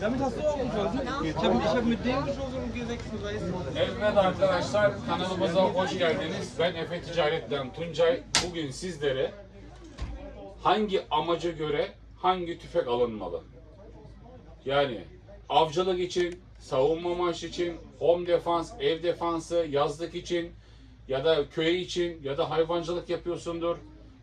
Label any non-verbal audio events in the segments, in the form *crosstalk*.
Damit hast du auch geschossen? Ich habe hab mit dem geschossen und gewechselt, weißt du? Evet arkadaşlar kanalımıza hoş geldiniz. Ben Efe Ticaret'ten Tuncay. Bugün sizlere hangi amaca göre hangi tüfek alınmalı? Yani avcılık için, savunma amaçlı için, home defans, ev defansı, yazlık için ya da köy için ya da hayvancılık yapıyorsundur.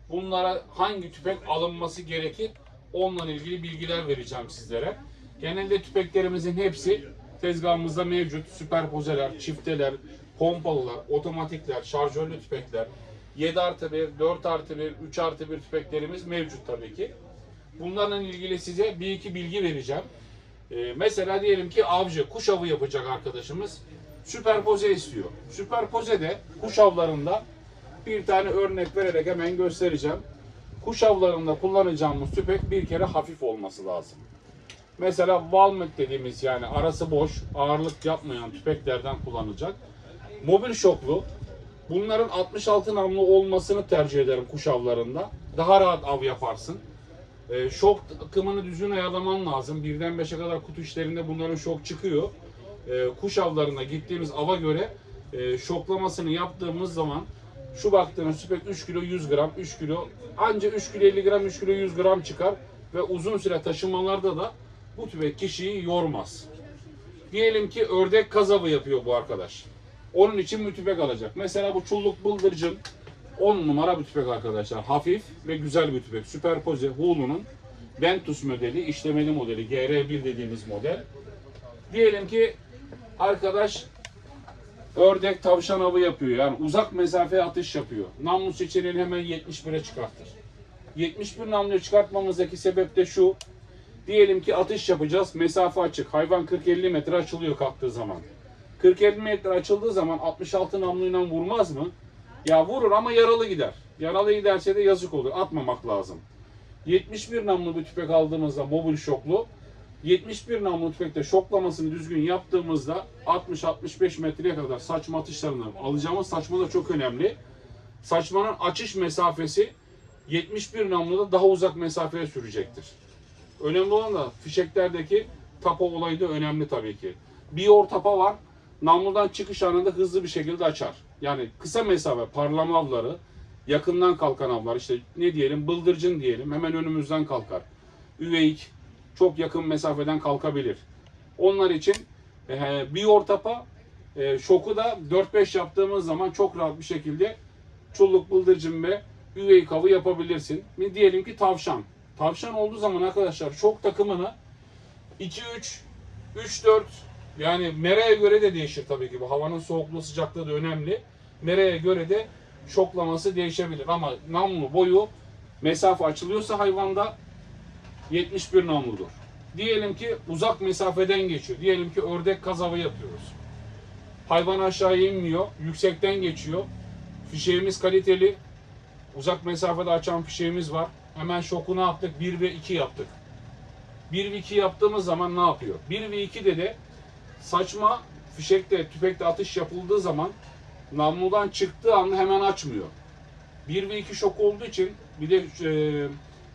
Bunlara hangi tüfek alınması gerekir? Onunla ilgili bilgiler vereceğim sizlere. Genelde tüfeklerimizin hepsi tezgahımızda mevcut. Süperpozeler, çifteler, pompalılar, otomatikler, şarjörlü tüfekler, 7 artı 1, 4 artı 1, 3 artı 1 tüfeklerimiz mevcut tabii ki. Bunlarla ilgili size bir iki bilgi vereceğim. Ee, mesela diyelim ki avcı, kuş avı yapacak arkadaşımız süperpoze istiyor. Süperpoze de kuş avlarında bir tane örnek vererek hemen göstereceğim. Kuş avlarında kullanacağımız tüfek bir kere hafif olması lazım. Mesela Walmart dediğimiz yani arası boş, ağırlık yapmayan tüfeklerden kullanacak. Mobil şoklu. Bunların 66 namlu olmasını tercih ederim kuş avlarında. Daha rahat av yaparsın. Ee, şok akımını düzgün ayarlaman lazım. Birden 5'e kadar kutu işlerinde bunların şok çıkıyor. Ee, kuş avlarına gittiğimiz ava göre e, şoklamasını yaptığımız zaman şu baktığınız tüfek 3 kilo 100 gram, 3 kilo anca 3 kilo 50 gram, 3 kilo 100 gram çıkar ve uzun süre taşımalarda da bu tüfek kişiyi yormaz. Diyelim ki ördek kazavı yapıyor bu arkadaş. Onun için bir tüfek alacak. Mesela bu çulluk bıldırcın 10 numara bir tüfek arkadaşlar. Hafif ve güzel bir. Superpoze Hulu'nun Ventus modeli, işlemeli modeli, GR1 dediğimiz model. Diyelim ki arkadaş ördek tavşan avı yapıyor. Yani uzak mesafe atış yapıyor. Namlu seçeneğini hemen 71'e çıkartır. 71 namluyu çıkartmamızdaki sebep de şu. Diyelim ki atış yapacağız. Mesafe açık. Hayvan 40-50 metre açılıyor kalktığı zaman. 40-50 metre açıldığı zaman 66 namluyla vurmaz mı? Ya vurur ama yaralı gider. Yaralı giderse de yazık olur. Atmamak lazım. 71 namlu bir tüfek aldığımızda mobil şoklu 71 namlu tüfekte şoklamasını düzgün yaptığımızda 60-65 metreye kadar saçma atışlarını alacağımız saçma da çok önemli. Saçmanın açış mesafesi 71 namluda daha uzak mesafeye sürecektir. Önemli olan da fişeklerdeki tapa olayı da önemli tabii ki. Bir yor tapa var. Namludan çıkış anında hızlı bir şekilde açar. Yani kısa mesafe parlama avları, yakından kalkan avlar işte ne diyelim bıldırcın diyelim hemen önümüzden kalkar. Üveyik çok yakın mesafeden kalkabilir. Onlar için e, bir yor tapa e, şoku da 4-5 yaptığımız zaman çok rahat bir şekilde çulluk bıldırcın ve üveyik avı yapabilirsin. Diyelim ki tavşan. Tavşan olduğu zaman arkadaşlar şok takımını 2-3, 3-4 yani mereye göre de değişir tabii ki bu. Havanın soğukluğu sıcaklığı da önemli. Mereye göre de şoklaması değişebilir ama namlu boyu mesafe açılıyorsa hayvanda 71 namludur. Diyelim ki uzak mesafeden geçiyor. Diyelim ki ördek kazavı yapıyoruz. Hayvan aşağı inmiyor, yüksekten geçiyor. Fişeğimiz kaliteli. Uzak mesafede açan fişeğimiz var. Hemen şokunu attık. 1 ve 2 yaptık. 1 ve 2 yaptığımız zaman ne yapıyor? 1 ve 2'de de saçma fişekte, tüfekte atış yapıldığı zaman namludan çıktığı anda hemen açmıyor. 1 ve 2 şok olduğu için bir de e,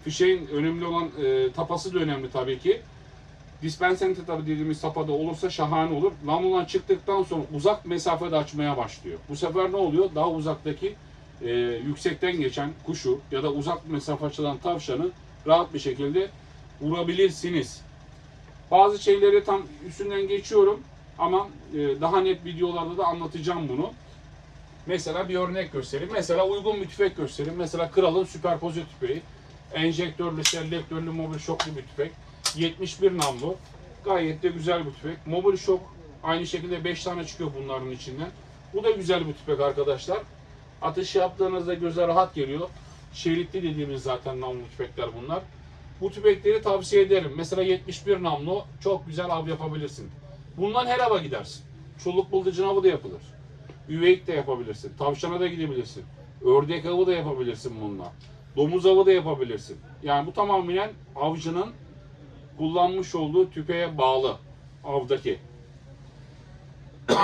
fişeğin önemli olan e, tapası da önemli tabii ki. Dispensenter tabi dediğimiz tapada olursa şahane olur. Namludan çıktıktan sonra uzak mesafede açmaya başlıyor. Bu sefer ne oluyor? Daha uzaktaki e, yüksekten geçen kuşu ya da uzak mesafe açılan tavşanı rahat bir şekilde vurabilirsiniz. Bazı şeyleri tam üstünden geçiyorum ama e, daha net videolarda da anlatacağım bunu. Mesela bir örnek göstereyim. Mesela uygun bir tüfek göstereyim. Mesela Kral'ın süperpoze tüfeği. Enjektörlü, selektörlü, mobil şoklu bir tüfek. 71 namlu. Gayet de güzel bir tüfek. Mobil şok aynı şekilde 5 tane çıkıyor bunların içinden. Bu da güzel bir tüfek arkadaşlar. Atış yaptığınızda göze rahat geliyor. Şeritli dediğimiz zaten namlu tüfekler bunlar. Bu tüfekleri tavsiye ederim. Mesela 71 namlu çok güzel av yapabilirsin. Bundan her ava gidersin. Çoluk bıldırcın avı da yapılır. Üveyik de yapabilirsin. Tavşana da gidebilirsin. Ördek avı da yapabilirsin bununla. Domuz avı da yapabilirsin. Yani bu tamamen avcının kullanmış olduğu tüfeğe bağlı avdaki. *coughs*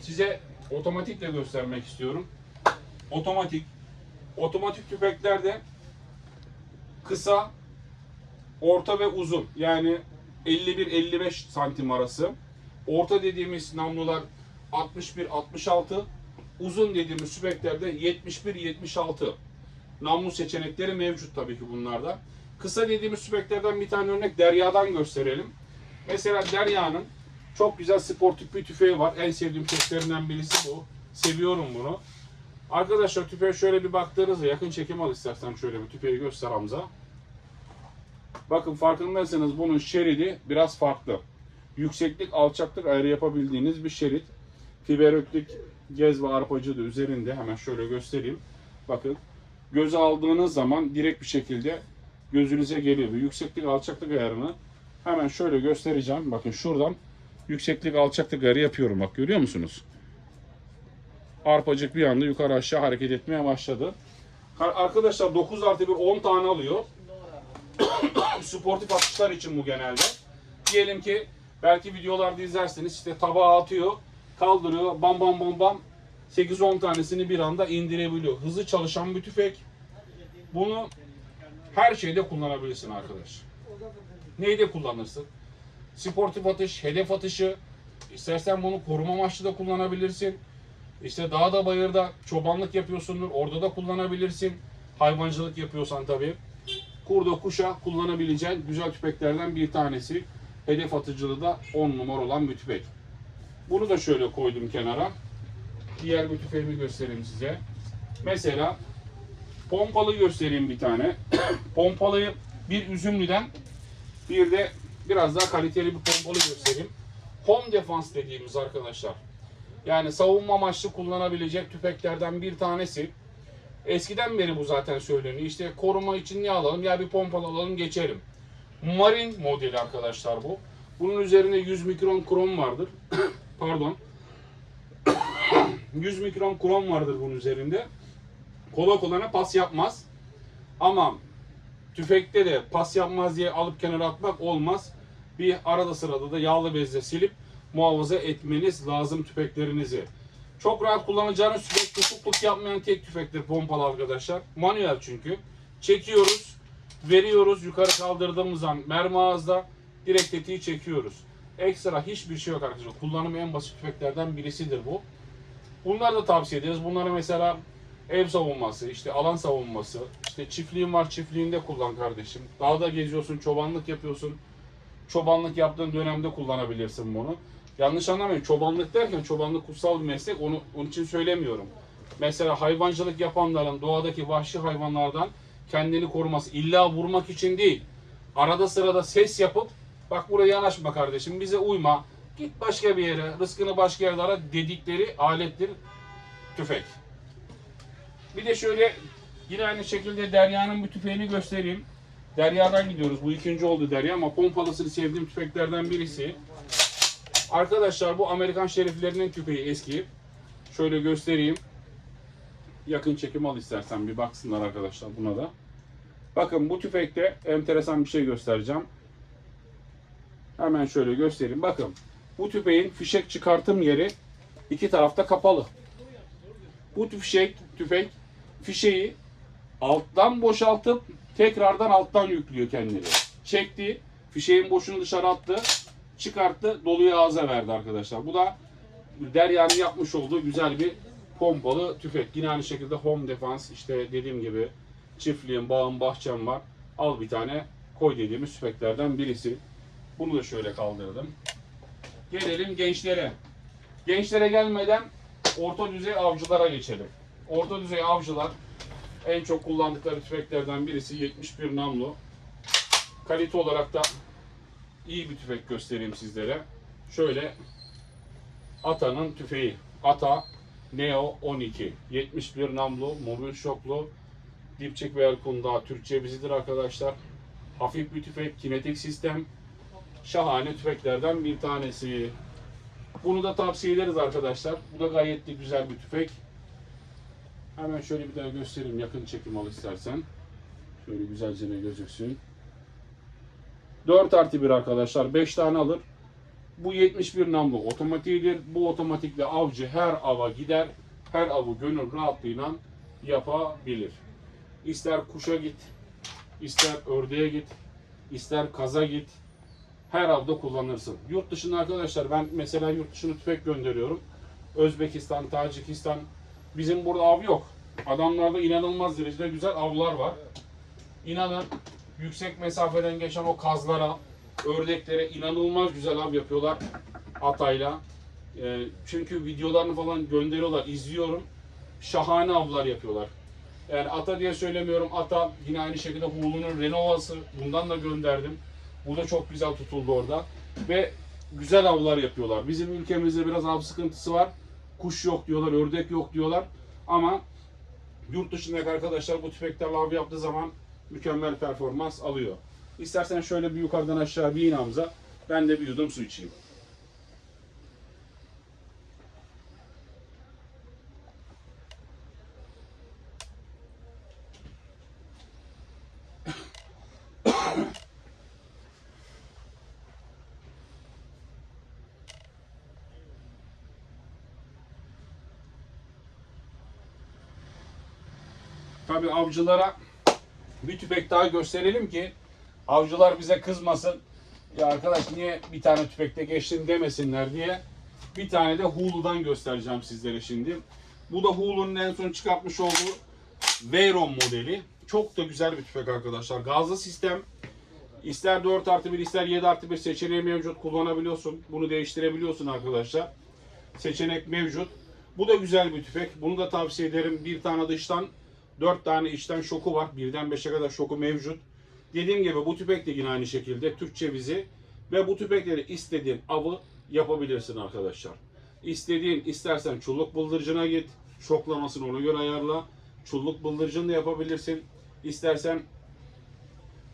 Size otomatik de göstermek istiyorum. Otomatik. Otomatik tüfeklerde kısa, orta ve uzun. Yani 51-55 santim arası. Orta dediğimiz namlular 61-66. Uzun dediğimiz süpeklerde 71-76 namlu seçenekleri mevcut tabii ki bunlarda. Kısa dediğimiz süpeklerden bir tane örnek Derya'dan gösterelim. Mesela Derya'nın çok güzel sportif bir tüfeği var. En sevdiğim tüfeklerinden birisi bu. Seviyorum bunu. Arkadaşlar tüfeğe şöyle bir baktığınızda yakın çekim al istersen şöyle bir tüfeği göster Hamza. Bakın farkındaysanız bunun şeridi biraz farklı. Yükseklik alçaklık ayarı yapabildiğiniz bir şerit. Fiber öklik gez ve arpacı da üzerinde hemen şöyle göstereyim. Bakın göze aldığınız zaman direkt bir şekilde gözünüze geliyor. Bu yükseklik alçaklık ayarını hemen şöyle göstereceğim. Bakın şuradan yükseklik alçaklık ayarı yapıyorum. Bak görüyor musunuz? Arpacık bir anda yukarı aşağı hareket etmeye başladı. Ar- Arkadaşlar 9 artı 1 10 tane alıyor. *coughs* Sportif atışlar için bu genelde. Diyelim ki belki videolarda izlersiniz işte tabağa atıyor, kaldırıyor, bam bam bam bam 8-10 tanesini bir anda indirebiliyor. Hızlı çalışan bir tüfek. Bunu her şeyde kullanabilirsin arkadaş. Neyde kullanırsın? Sportif atış, hedef atışı. İstersen bunu koruma amaçlı da kullanabilirsin. İşte dağda bayırda çobanlık yapıyorsundur. Orada da kullanabilirsin. Hayvancılık yapıyorsan tabii. Kurda kuşa kullanabileceğin güzel tüfeklerden bir tanesi. Hedef atıcılığı da 10 numara olan bir tüfek. Bunu da şöyle koydum kenara. Diğer bir tüfeğimi göstereyim size. Mesela pompalı göstereyim bir tane. *coughs* Pompalıyı bir üzümlüden bir de biraz daha kaliteli bir pompalı göstereyim. Home defense dediğimiz arkadaşlar. Yani savunma amaçlı kullanabilecek tüfeklerden bir tanesi. Eskiden beri bu zaten söyleniyor. İşte koruma için ne alalım? Ya bir pompalı alalım geçelim. Marine modeli arkadaşlar bu. Bunun üzerinde 100 mikron krom vardır. *coughs* Pardon. *coughs* 100 mikron krom vardır bunun üzerinde. Kola kolana pas yapmaz. Ama tüfekte de pas yapmaz diye alıp kenara atmak olmaz. Bir arada sırada da yağlı bezle silip muhafaza etmeniz lazım tüfeklerinizi. Çok rahat kullanacağınız tüfek tutukluk yapmayan tek tüfektir pompalı arkadaşlar. Manuel çünkü. Çekiyoruz, veriyoruz yukarı kaldırdığımız an mermi ağızda direkt tetiği çekiyoruz. Ekstra hiçbir şey yok arkadaşlar. Kullanımı en basit tüfeklerden birisidir bu. Bunları da tavsiye ederiz. Bunları mesela ev savunması, işte alan savunması, işte çiftliğin var çiftliğinde kullan kardeşim. Dağda geziyorsun, çobanlık yapıyorsun. Çobanlık yaptığın dönemde kullanabilirsin bunu. Yanlış anlamayın. Çobanlık derken çobanlık kutsal bir meslek. Onu onun için söylemiyorum. Mesela hayvancılık yapanların doğadaki vahşi hayvanlardan kendini koruması illa vurmak için değil. Arada sırada ses yapıp bak buraya yanaşma kardeşim bize uyma. Git başka bir yere, rızkını başka yerde ara dedikleri alettir tüfek. Bir de şöyle yine aynı şekilde Derya'nın bir tüfeğini göstereyim. Derya'dan gidiyoruz. Bu ikinci oldu Derya ama pompalısını sevdiğim tüfeklerden birisi. Arkadaşlar bu Amerikan şeriflerinin tüfeği eski. Şöyle göstereyim. Yakın çekim al istersen bir baksınlar arkadaşlar buna da. Bakın bu tüfekte enteresan bir şey göstereceğim. Hemen şöyle göstereyim. Bakın bu tüfeğin fişek çıkartım yeri iki tarafta kapalı. Bu fişek, tüfek fişeği alttan boşaltıp tekrardan alttan yüklüyor kendini. Çekti, fişeğin boşunu dışarı attı, çıkarttı, doluyu ağza verdi arkadaşlar. Bu da Derya'nın yapmış olduğu güzel bir pompalı tüfek. Yine aynı şekilde home defense işte dediğim gibi çiftliğin, bağın, bahçem var. Al bir tane koy dediğimiz tüfeklerden birisi. Bunu da şöyle kaldırdım. Gelelim gençlere. Gençlere gelmeden orta düzey avcılara geçelim. Orta düzey avcılar en çok kullandıkları tüfeklerden birisi 71 namlu. Kalite olarak da iyi bir tüfek göstereyim sizlere. Şöyle Ata'nın tüfeği. Ata Neo 12. 71 namlu, mobil şoklu, dipçik ve el kundağı Türkçe bizidir arkadaşlar. Hafif bir tüfek, kinetik sistem. Şahane tüfeklerden bir tanesi. Bunu da tavsiye ederiz arkadaşlar. Bu da gayet de güzel bir tüfek. Hemen şöyle bir daha göstereyim. Yakın çekim al istersen. Şöyle güzelce ne gözüksün. 4 artı 1 arkadaşlar. 5 tane alır. Bu 71 namlu otomatiğidir. Bu otomatikle avcı her ava gider. Her avı gönül rahatlığıyla yapabilir. İster kuşa git, ister ördeğe git, ister kaza git. her avda kullanırsın. Yurt dışında arkadaşlar ben mesela yurt dışına tüfek gönderiyorum. Özbekistan, Tacikistan. Bizim burada av yok. Adamlarda inanılmaz derecede güzel avlar var. İnanın yüksek mesafeden geçen o kazlara, ördeklere inanılmaz güzel av yapıyorlar atayla. Ee, çünkü videolarını falan gönderiyorlar, izliyorum. Şahane avlar yapıyorlar. Yani ata diye söylemiyorum. Ata yine aynı şekilde Hulu'nun Renova'sı. Bundan da gönderdim. Bu da çok güzel tutuldu orada. Ve güzel avlar yapıyorlar. Bizim ülkemizde biraz av sıkıntısı var. Kuş yok diyorlar, ördek yok diyorlar. Ama yurt dışındaki arkadaşlar bu tüfeklerle av yaptığı zaman mükemmel performans alıyor. İstersen şöyle bir yukarıdan aşağı bir in Hamza. Ben de bir yudum su içeyim. Tabii avcılara bir tüfek daha gösterelim ki avcılar bize kızmasın. Ya arkadaş niye bir tane tüfekte geçtin demesinler diye bir tane de Hulu'dan göstereceğim sizlere şimdi. Bu da Hulu'nun en son çıkartmış olduğu Veyron modeli. Çok da güzel bir tüfek arkadaşlar. Gazlı sistem. İster 4 artı 1 ister 7 artı 1 seçeneği mevcut kullanabiliyorsun. Bunu değiştirebiliyorsun arkadaşlar. Seçenek mevcut. Bu da güzel bir tüfek. Bunu da tavsiye ederim. Bir tane dıştan 4 tane içten şoku var. Birden 5'e kadar şoku mevcut. Dediğim gibi bu tüfek de yine aynı şekilde Türkçe vizi ve bu tüfekleri istediğin avı yapabilirsin arkadaşlar. İstediğin istersen çulluk bıldırcına git. Şoklamasını ona göre ayarla. Çulluk bıldırcını da yapabilirsin. İstersen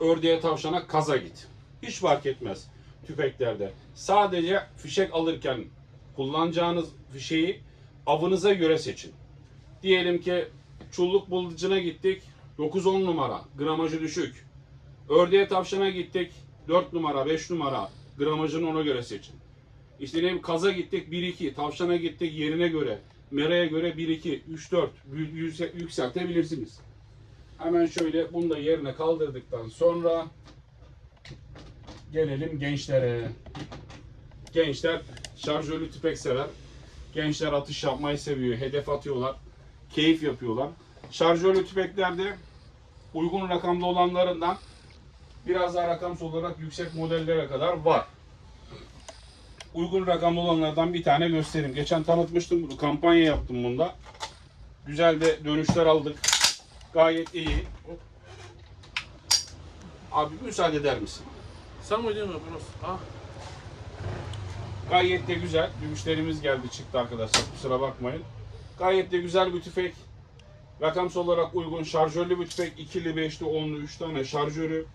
ördeğe tavşana kaza git. Hiç fark etmez tüfeklerde. Sadece fişek alırken kullanacağınız fişeği avınıza göre seçin. Diyelim ki çulluk bıldırcına gittik. 9-10 numara. Gramajı düşük. Ördeğe tavşana gittik. 4 numara, 5 numara. Gramajını ona göre seçin. İşte ne kaza gittik 1-2. Tavşana gittik yerine göre. Meraya göre 1-2, 3-4 yükse- yükseltebilirsiniz. Hemen şöyle bunu da yerine kaldırdıktan sonra gelelim gençlere. Gençler şarjörlü tüfek sever. Gençler atış yapmayı seviyor. Hedef atıyorlar. Keyif yapıyorlar. Şarjörlü tüfeklerde uygun rakamda olanlarından biraz daha rakamsal olarak yüksek modellere kadar var. Uygun rakamlı olanlardan bir tane göstereyim. Geçen tanıtmıştım bunu. Kampanya yaptım bunda. Güzel de dönüşler aldık. Gayet iyi. Abi müsaade eder misin? Sen mi burası? Ah. Gayet de güzel. Bir müşterimiz geldi çıktı arkadaşlar. Kusura bakmayın. Gayet de güzel bir tüfek. Rakamsal olarak uygun. Şarjörlü bir tüfek. ikili, beşli, onlu, üç tane şarjörü.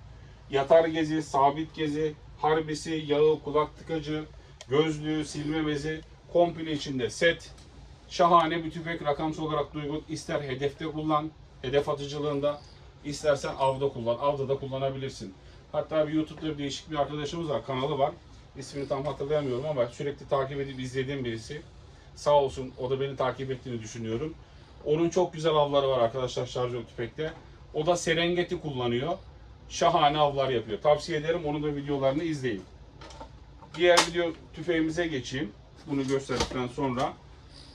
Yatar gezi, sabit gezi, harbisi, yağı, kulak tıkacı, gözlüğü, silme bezi. Komple içinde set. Şahane bir tüfek. Rakamsal olarak da uygun. İster hedefte kullan, hedef atıcılığında. istersen avda kullan. Avda da kullanabilirsin. Hatta bir YouTube'da bir değişik bir arkadaşımız var. Kanalı var. İsmini tam hatırlayamıyorum ama sürekli takip edip izlediğim birisi. Sağ olsun o da beni takip ettiğini düşünüyorum. Onun çok güzel avları var arkadaşlar şarjör tüfekte. O da Serengeti kullanıyor. Şahane avlar yapıyor. Tavsiye ederim onun da videolarını izleyin. Diğer video tüfeğimize geçeyim. Bunu gösterdikten sonra.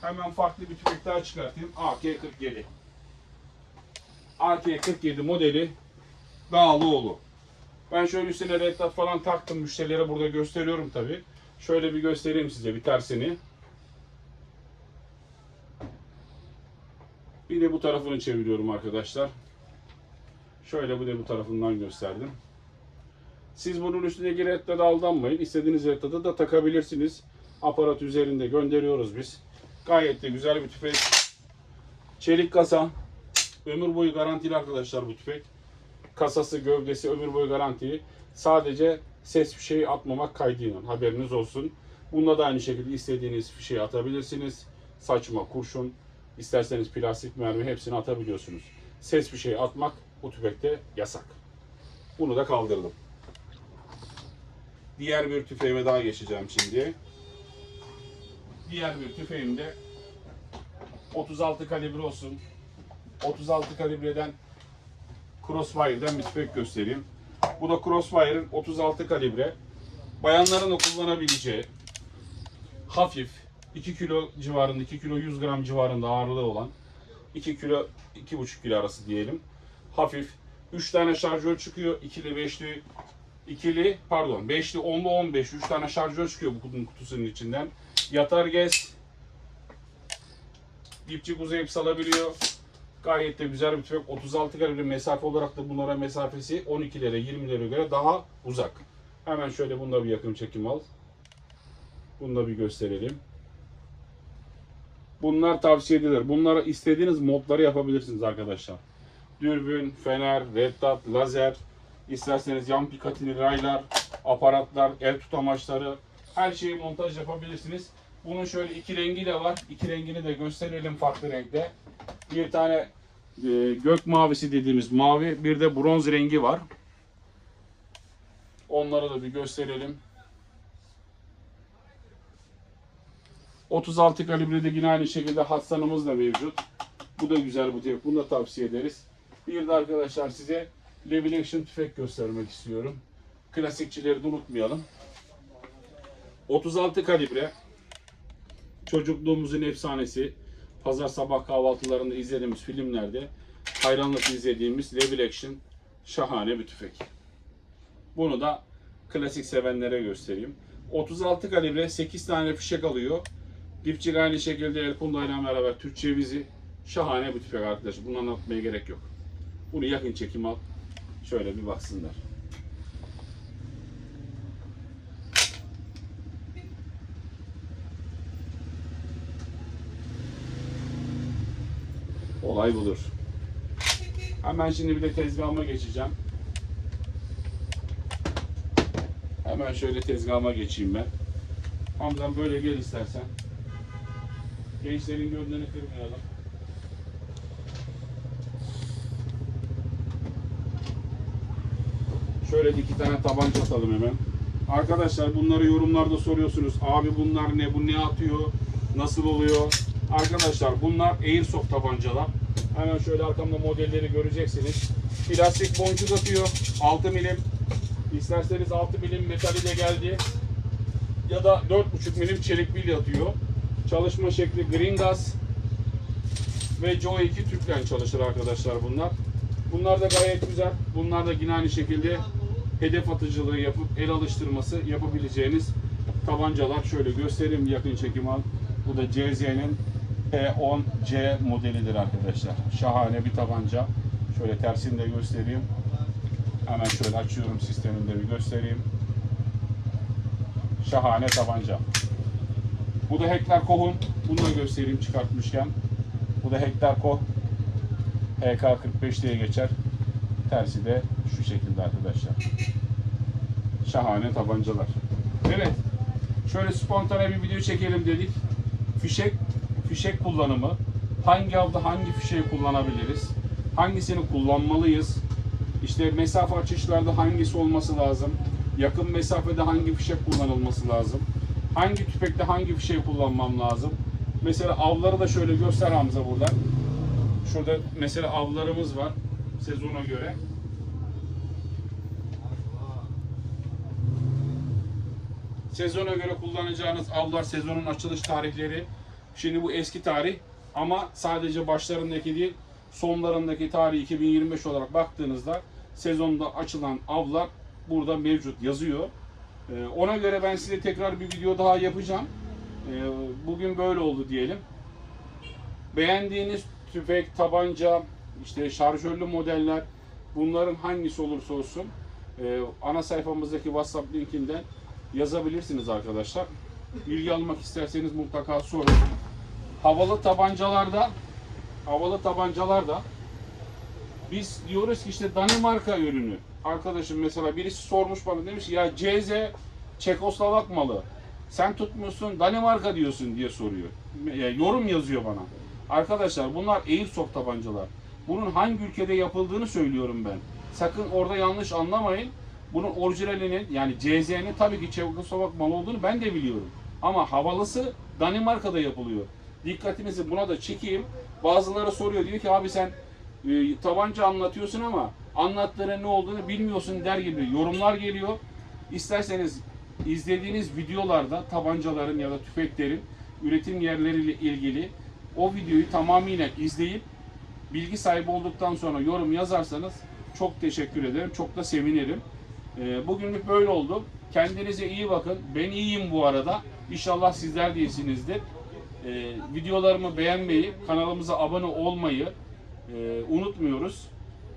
Hemen farklı bir tüfek daha çıkartayım. AK-47. AK-47 modeli Dağlıoğlu. Ben şöyle üstüne red dot falan taktım. Müşterilere burada gösteriyorum tabi. Şöyle bir göstereyim size bir tersini. Bir de bu tarafını çeviriyorum arkadaşlar. Şöyle bu da bu tarafından gösterdim. Siz bunun üstündeki red dot'a aldanmayın. İstediğiniz red dot'ı da takabilirsiniz. Aparat üzerinde gönderiyoruz biz. Gayet de güzel bir tüfek. Çelik kasa. Ömür boyu garantili arkadaşlar bu tüfek kasası, gövdesi ömür boyu garantili. Sadece ses fişeği atmamak kaydıyla haberiniz olsun. Bunda da aynı şekilde istediğiniz fişeği atabilirsiniz. Saçma, kurşun, isterseniz plastik mermi hepsini atabiliyorsunuz. Ses fişeği atmak bu tüfekte yasak. Bunu da kaldırdım. Diğer bir tüfeğime daha geçeceğim şimdi. Diğer bir tüfeğim de 36 kalibre olsun. 36 kalibreden Crossfire'den bir tüfek göstereyim. Bu da Crossfire'ın 36 kalibre bayanların da kullanabileceği hafif 2 kilo civarında 2 kilo 100 gram civarında ağırlığı olan 2 kilo 2,5 kilo arası diyelim. Hafif 3 tane şarjör çıkıyor. İkili, beşli, ikili pardon beşli, onlu, 15 3 tane şarjör çıkıyor bu kutunun kutusunun içinden. Yatar gez. Dipçik uzayıp salabiliyor. Gayet de güzel bir tüfek. 36 kalibre mesafe olarak da bunlara mesafesi 12'lere 20'lere göre daha uzak. Hemen şöyle bunda bir yakın çekim al. Bunu da bir gösterelim. Bunlar tavsiye edilir. Bunlara istediğiniz modları yapabilirsiniz arkadaşlar. Dürbün, fener, red dot, lazer, isterseniz yan pikatini, raylar, aparatlar, el tutamaçları her şeyi montaj yapabilirsiniz. Bunun şöyle iki rengi de var. İki rengini de gösterelim farklı renkte. Bir tane e, gök mavisi dediğimiz mavi, bir de bronz rengi var. Onları da bir gösterelim. 36 kalibrede yine aynı şekilde Hassan'ımız da mevcut. Bu da güzel bu tüfek. Bunu da tavsiye ederiz. Bir de arkadaşlar size Level Action tüfek göstermek istiyorum. Klasikçileri de unutmayalım. 36 kalibre. Çocukluğumuzun efsanesi. Pazar sabah kahvaltılarında izlediğimiz filmlerde hayranlıkla izlediğimiz Level Action şahane bir tüfek. Bunu da klasik sevenlere göstereyim. 36 kalibre 8 tane fişek alıyor. Dipçik aynı şekilde El Punda ile beraber Türk cevizi. Şahane bir tüfek arkadaşlar. Bunu anlatmaya gerek yok. Bunu yakın çekim al. Şöyle bir baksınlar. Olay budur. Hemen şimdi bir de tezgahıma geçeceğim. Hemen şöyle tezgahıma geçeyim ben. Hamzam böyle gel istersen. Gençlerin gönlünü kırmayalım. Şöyle iki tane tabanca atalım hemen. Arkadaşlar bunları yorumlarda soruyorsunuz. Abi bunlar ne? Bu ne atıyor? Nasıl oluyor? Arkadaşlar bunlar Airsoft tabancalar. Hemen şöyle arkamda modelleri göreceksiniz. Plastik boncuk atıyor. 6 milim. İsterseniz 6 milim metali de geldi. Ya da 4,5 milim çelik bilye atıyor. Çalışma şekli green gas ve Joe 2 tüple çalışır arkadaşlar bunlar. Bunlar da gayet güzel. Bunlar da yine aynı şekilde hedef atıcılığı yapıp el alıştırması yapabileceğiniz tabancalar. Şöyle göstereyim yakın çekim al. Bu da CZ'nin P10C modelidir arkadaşlar. Şahane bir tabanca. Şöyle tersini de göstereyim. Hemen şöyle açıyorum sisteminde bir göstereyim. Şahane tabanca. Bu da Hektar Koh'un. Bunu da göstereyim çıkartmışken. Bu da Hektar Koh. HK45 diye geçer. Tersi de şu şekilde arkadaşlar. Şahane tabancalar. Evet. Şöyle spontane bir video çekelim dedik. Fişek, fişek kullanımı. Hangi avda hangi fişeği kullanabiliriz? Hangisini kullanmalıyız? İşte mesafe açışlarda hangisi olması lazım? Yakın mesafede hangi fişek kullanılması lazım? Hangi tüfekte hangi fişeği kullanmam lazım? Mesela avları da şöyle göster Hamza burada. Şurada mesela avlarımız var sezona göre. Sezona göre kullanacağınız avlar sezonun açılış tarihleri. Şimdi bu eski tarih ama sadece başlarındaki değil sonlarındaki tarih 2025 olarak baktığınızda sezonda açılan avlar burada mevcut yazıyor. Ee, ona göre ben size tekrar bir video daha yapacağım. Ee, bugün böyle oldu diyelim. Beğendiğiniz tüfek, tabanca, işte şarjörlü modeller bunların hangisi olursa olsun e, ana sayfamızdaki WhatsApp linkinden yazabilirsiniz arkadaşlar. Bilgi almak isterseniz mutlaka sorun. Havalı tabancalarda havalı tabancalarda biz diyoruz ki işte Danimarka ürünü. Arkadaşım mesela birisi sormuş bana demiş ya CZ Çekoslovak malı. Sen tutmuyorsun Danimarka diyorsun diye soruyor. Ya, yorum yazıyor bana. Arkadaşlar bunlar Airsoft tabancalar. Bunun hangi ülkede yapıldığını söylüyorum ben. Sakın orada yanlış anlamayın. Bunun orijinalinin yani CZ'nin tabii ki Çekoslovak malı olduğunu ben de biliyorum. Ama havalısı Danimarka'da yapılıyor. Dikkatinizi buna da çekeyim. Bazıları soruyor diyor ki abi sen e, tabanca anlatıyorsun ama anlattığının ne olduğunu bilmiyorsun der gibi yorumlar geliyor. İsterseniz izlediğiniz videolarda tabancaların ya da tüfeklerin üretim yerleriyle ilgili o videoyu tamamıyla izleyip bilgi sahibi olduktan sonra yorum yazarsanız çok teşekkür ederim. Çok da sevinirim. Ee, bugünlük böyle oldu. Kendinize iyi bakın. Ben iyiyim bu arada. İnşallah sizler de iyisinizdir. Ee, videolarımı beğenmeyi, kanalımıza abone olmayı e, unutmuyoruz.